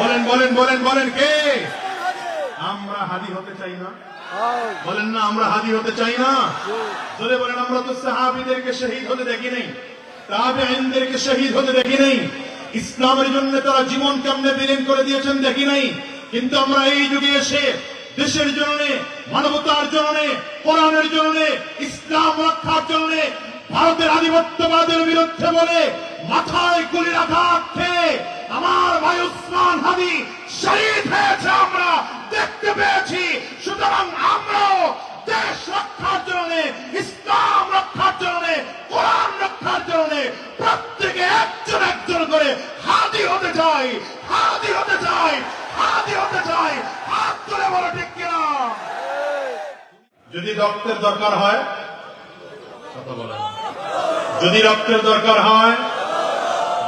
বলেন বলেন বলেন বলেন কে? আমরা হাদি হতে চাই না। বলেন না আমরা হাদি হতে চাই না। যদি বলেন আমরা তো সাহাবিদেরকে শহীদ হতে দেখি নাই। তাবেঈনদেরকে শহীদ হতে দেখি নাই। ইসলামের জন্য তারা জীবন কেমনে বিলীন করে দিয়েছেন দেখি নাই। কিন্তু আমরা এই যুগে এসে দেশের জন্য মানবতার জন্য কোরআনের জন্য ইসলাম রক্ষার জন্য ভারতের আধিপত্যবাদের বিরুদ্ধে বলে মাথায় গুলির আঘাত খেয়ে আমার ভাই উসমান হাদি শহীদ হয়েছে আমরা, দেখতে পেয়েছি। সুতরাং আমরাও দেশ রক্ষার জন্য, ইসলাম রক্ষার জন্য, কোরআন রক্ষার জন্য প্রত্যেকে একজন একজন করে হাদি হতে চাই, হাদি হতে চাই, হাদি হতে চাই। হাত তুলে বলো, ঠিক কিনা? যদি রক্তের দরকার হয় যদি রক্তের দরকার হয়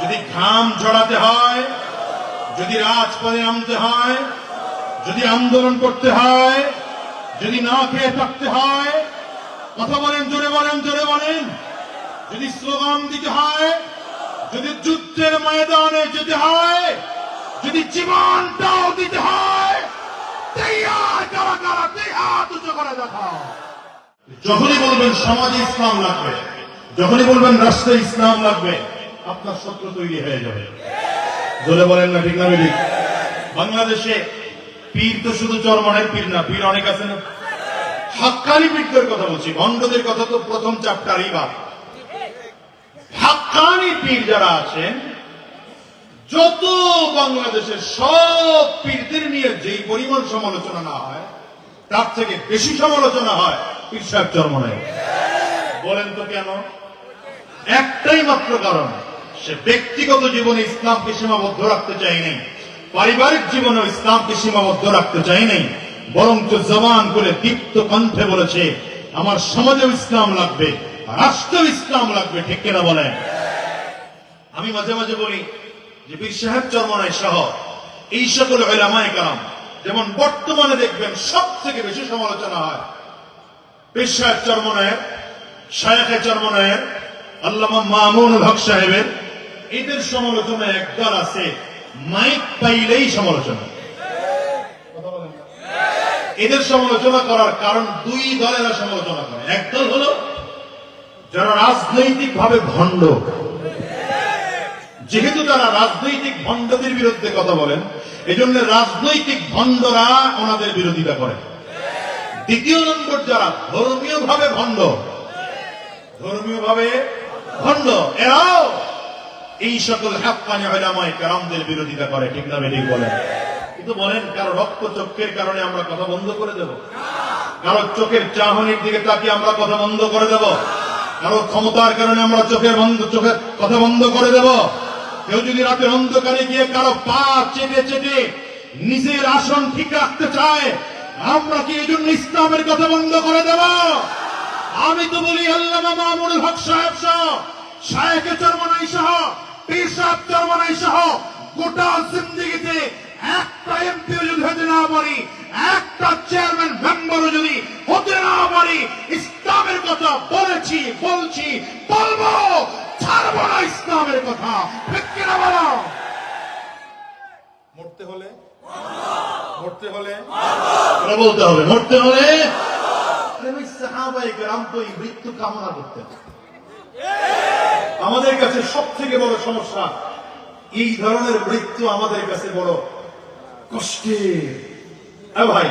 যদি ঘাম ঝরাতে হয়, যদি রাজপথে নামতে হয়, যদি আন্দোলন করতে হয়, যদি না খেয়ে থাকতে হয়, কথা বলেন, জোরে বলেন জোরে বলেন। যদি স্লোগান দিতে হয়, যদি যুদ্ধের ময়দানে যেতে হয়, যদি জীবনটাও দিতে হয় যখনই বলবেন সমাজে ইসলাম লাগবে, যখনই বলবেন রাষ্ট্রে ইসলাম লাগবে আপনার শত্রু তৈরি হয়ে যাবে। জোরে বলেন না, ঠিক না বাংলাদেশে পীর তো শুধু চরমনের পীর না, পীর অনেক আছে না? হাক্কানি পীরদের কথা বলছি, ভণ্ডদের কথা তো প্রথম চ্যাপ্টারই বা হাক্কানি পীর যারা আছেন, যত বাংলাদেশের সব পীরদের নিয়ে যেই পরিমাণ সমালোচনা না হয়, তার থেকে বেশি সমালোচনা হয় পীর সাহেব চরমনের বলেন তো কেন? একটাই মাত্র কারণ। সে ব্যক্তিগত জীবনে ইসলামকে সীমাবদ্ধ রাখতে চাই নাই। পারিবারিক জীবনে ইসলামকে সীমাবদ্ধ রাখতে চাই নাই। বরঞ্চ জবান করে দীপ্ত কণ্ঠে বলেছে, আমার সমাজেও ইসলাম লাগবে, রাষ্ট্রেও ইসলাম লাগবে, ঠিক কিনা বলেন আমি মাঝে মাঝে বলি যে বীর সাহেব চরমনাই সহ, এই সকল এলামায় কালাম যেমন বর্তমানে দেখবেন সব থেকে বেশি সমালোচনা হয়। পীর সাহেব চরমনায়ের, শায়েখে চরমনায়ের, আল্লামা মামুন হক সাহেবের এদের সমালোচনা একদল আছে। মাইক পাইলেই সমালোচনা। এদের সমালোচনা করার কারণ দুই দলেরা সমালোচনা করে। একদল হলো, যারা রাজনৈতিক ভাবে ভণ্ড। যেহেতু তারা রাজনৈতিক ভণ্ডদের বিরুদ্ধে কথা বলেন, এজন্য রাজনৈতিক ভণ্ডরা ওনাদের বিরোধিতা করে। দ্বিতীয় নম্বর যারা ধর্মীয় ভাবে ভণ্ড ধর্মীয় ভাবে ভণ্ড, এরাও এই সকল হাক্কানি ওলামায়ে কেরামদের বিরোধিতা করে, ঠিক না বেঠিক বলেন? কিন্তু বলেন, কারও রক্ত চক্ষের কারণে আমরা কথা বন্ধ করে দেব? কারও চোখের চাহনির দিকে তাকিয়ে আমরা কথা বন্ধ করে দেব? কারও ক্ষমতার কারণে আমরা চোখের বন্ধ, চোখের কথা বন্ধ করে দেব? কেউ যদি রাতের অন্ধকারে গিয়ে কারও পা চেটে চেটে নিজের আসন ঠিক রাখতে চায়, আমরা কি এই জন্য ইসলামের কথা বন্ধ করে দেব? আমি তো বলি, আল্লামা মামুনুল হক সাহেব সহ শায়েখে চরমনাই সহ পীর সাহেব চরমনাই সহ গোটা জিন্দিগিতে একটা এমপিও যদি হতে না পারি একটা চেয়ারম্যান মেম্বারও যদি হতে না পারি ইসলামের কথা বলেছি বলছি বলব ছাড়বো না ইসলামের কথা। ঠিক কিনা বলো? মরতে হলে? মরতে হলে? বলতে হবে? মরতে হলে? সাহাবায়ে কেরাম তো এই মৃত্যু কামনা করতেন আমাদের কাছে সব থেকে বড় সমস্যা এই ধরনের মৃত্যু আমাদের কাছে বড় কষ্টের। ভাই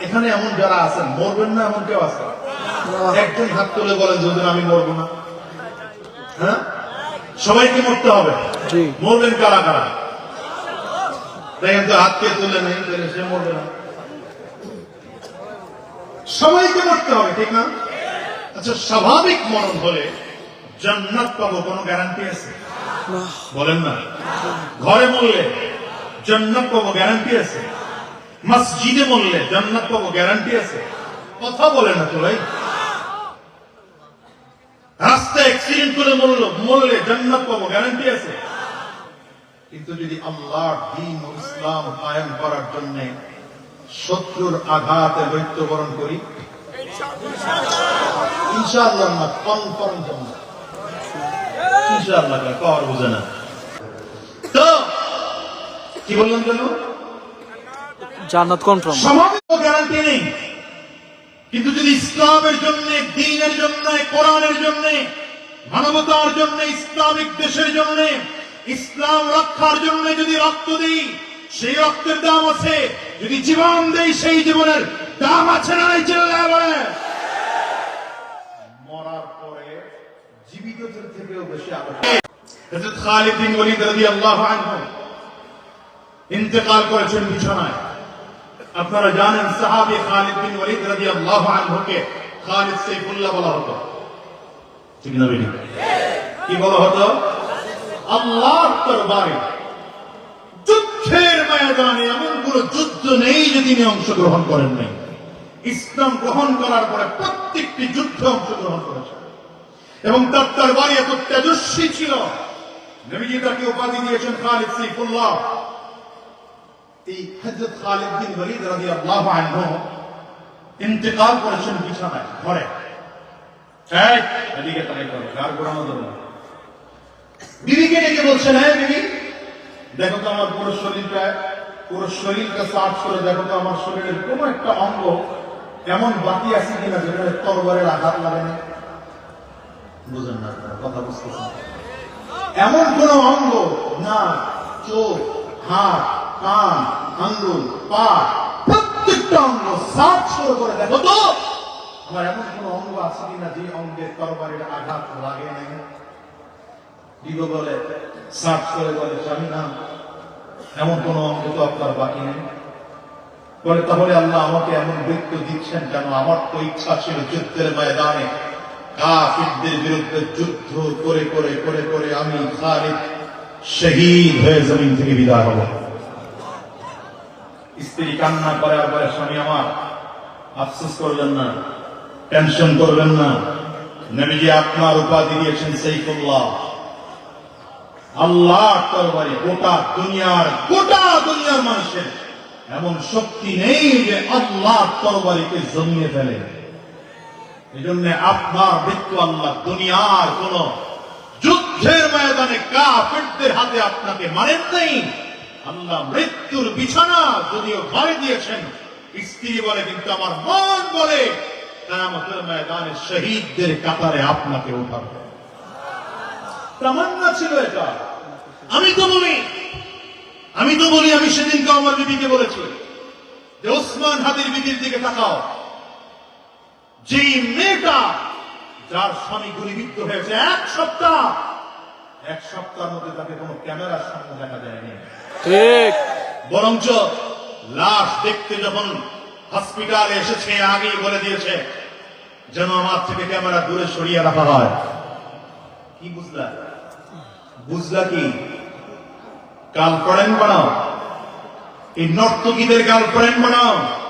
এখানে এমন যারা আছেন মরবেন না এমন কেউ আছে? একজন হাত তুলে বলেন যে হুজুর আমি মরবো না। হ্যাঁ? সবাইকে মরতে হবে। মরবেন কারা কারা? দেখেন তো হাত কে তুলে নেই তাহলে সে মরবে না। সবাইকে মরতে হবে ঠিক না? আচ্ছা স্বাভাবিক মরণ হলে জান্নাত পাবো কোনো গ্যারান্টি আছে? বলেন না। ঘরে মরলে জান্নাত পাবো গ্যারান্টি আছে? মসজিদে মরলে জান্নাত পাবো গ্যারান্টি আছে? কথা বলে না তো ভাই। রাস্তায় অ্যাক্সিডেন্ট করে মরলো মরলে জান্নাত পাবো গ্যারান্টি আছে? কিন্তু যদি আল্লাহর দিন ও ইসলাম কায়েম করার জন্য শত্রুর আঘাতে মৃত্যুবরণ করি ইনশাআল্লাহ না কনফার্ম জান্নাত। ইনশাআল্লাহ পাওয়ার বুঝে না তো কি বললেন যেন জান্নাত কনফার্ম স্বাভাবিক গ্যারান্টি নেই কিন্তু যদি ইসলামের জন্য দিনের জন্য কোরআনের জন্য মানবতার জন্য ইসলামিক দেশের জন্য ইসলাম রক্ষার জন্য যদি রক্ত দিই সেই রক্তের দাম আছে যদি জীবন দেই সেই জীবনের দাম আছে না চিল্লায় বলে মরার পরে খালিদ বিন ওয়ালিদ রাদিয়াল্লাহু আনহু ইন্তেকাল করেছেন বিছানায়। আপনারা জানেন সাহাবী খালিদ বিন ওয়ালিদ রাদিয়াল্লাহু খালিদ সাইফুল্লাহ বলা হতো। ঠিক না কি বলা হতো? আল্লাহর দরবারে। যুদ্ধের ময়দানে এমন কোন যুদ্ধ নেই যে তিনি অংশগ্রহণ করেন নাই। ইসলাম গ্রহণ করার পরে প্রত্যেকটি যুদ্ধে অংশগ্রহণ করেছেন। এবং তার তরবারি এত তেজস্বী ছিল। নবীজি তাকে উপাধি দিয়েছেন খালিদ সাইফুল্লাহ। এই হযরত খালিদ বিন ওয়ালিদ রাদিয়াল্লাহু আনহু ইন্তেকাল করেছেন বিছানায়, ঘরে। এই এদিকে তাকাই করো গার ঘোরানো না বিবিকে ডেকে বলছেন হ্যাঁ বিবি, দেখো তো আমার পুরো শরীরটা পুরো শরীরটা সার্চ করে দেখো তো আমার শরীরের কোন একটা অঙ্গ এমন বাকি আছে কিনা, যেখানে তরবারের আঘাত লাগে না বুঝেন না কথা এমন কোন অঙ্গ না, চোখ, হাত, কান, আঙ্গুল, পা, প্রত্যেকটা অঙ্গ সার্চ করে করে দেখো তো। আমার এমন কোন অঙ্গ আছে কিনা যে অঙ্গে তরবারির আঘাত লাগে নাই? দিব বলে সার্চ করে বলে, স্বামী, না। এমন কোন অঙ্গ তো আপনার বাকি নেই? বলে, তাহলে আল্লাহ আমাকে এমন মৃত্যু দিচ্ছেন কেন আমার তো ইচ্ছা ছিল যুদ্ধের ময়দানে কাফিরদের বিরুদ্ধে যুদ্ধ করে করে করে করে আমি খালিদ শহীদ হয়ে জমিন থেকে বিদায় হব। স্ত্রী কান্না করে, আর বলে, স্বামী আমার, আফসোস করবেন না, টেনশন করবেন না। নবীজি আপনার উপাধি দিয়েছেন সেইফুল্লাহ। আল্লাহ তরবারি গোটা দুনিয়ার গোটা দুনিয়ার মানুষের এমন শক্তি নেই যে আল্লাহ তরবারিকে জমিয়ে ফেলে। এই জন্য আপনার মৃত্যু আল্লাহ দুনিয়ার কোন যুদ্ধের ময়দানে কাফেরদের হাতে আপনাকে মারেন নেই। আল্লাহ মৃত্যুর বিছানা যদিও ঘরে দিয়েছেন, স্ত্রী বলে কিন্তু আমার মন বলে, কেয়ামতের ময়দানে শহীদদের কাতারে আপনাকে উঠাবে। তামান্না ছিল এটা। আমি তো বলি, আমি তো বলি, আমি সেদিনকে আমার বিবিকে বলেছি, যে ওসমান হাদির বিবির দিকে তাকাও। যে মেয়েটা যার স্বামী গুলিবিদ্ধ হয়েছে এক সপ্তাহ এক সপ্তাহের মধ্যে তাকে কোনো ক্যামেরার সামনে দেখা যায়নি। ঠিক। বরঞ্চ লাশ দেখতে যখন হসপিটালে এসেছে আগেই বলে দিয়েছে যেন আমার থেকে ক্যামেরা দূরে সরিয়ে রাখা হয়। কি বুঝলা? বুঝলা কি? গার্লফ্রেন্ড বানাও। এই নর্তকীদের গার্লফ্রেন্ড বানাও।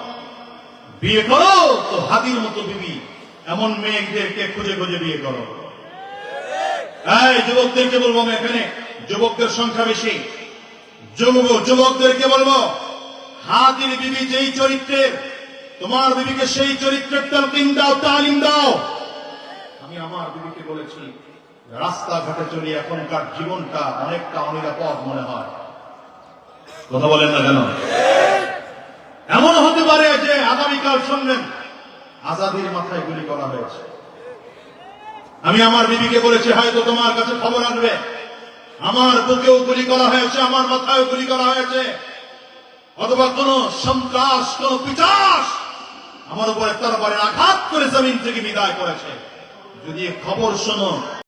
বিয়ে করো তো হাতির মতো বিবি। এমন মেয়েদেরকে খুঁজে খুঁজে বিয়ে করো। যুবকদেরকে বলব আমি এখানে? যুবকদের সংখ্যা বেশি। যুবক যুবকদেরকে বলব? হাতির বিবি যেই চরিত্রের তোমার বিবিকে সেই চরিত্রের তালকিন দাও, তালিম দাও। আমি আমার বিবিকে বলেছি, রাস্তাঘাটে চলি, এখনকার জীবনটা অনেকটা অনিরাপদ মনে হয়। কথা বলেন না কেন? এমন হতে পারে যে আগামীকাল শুনলেন আজাদির মাথায় গুলি করা হয়েছে। আমি আমার বিবিকে বলেছি, হয়তো তোমার কাছে খবর আসবে। আমার বুকেও গুলি করা হয়েছে, আমার মাথায়ও গুলি করা হয়েছে। অথবা কোন সন্ত্রাস, কোন পিচাস আমার উপরে তরবারের আঘাত করে জমিন থেকে বিদায় করেছে। যদি খবর শোনো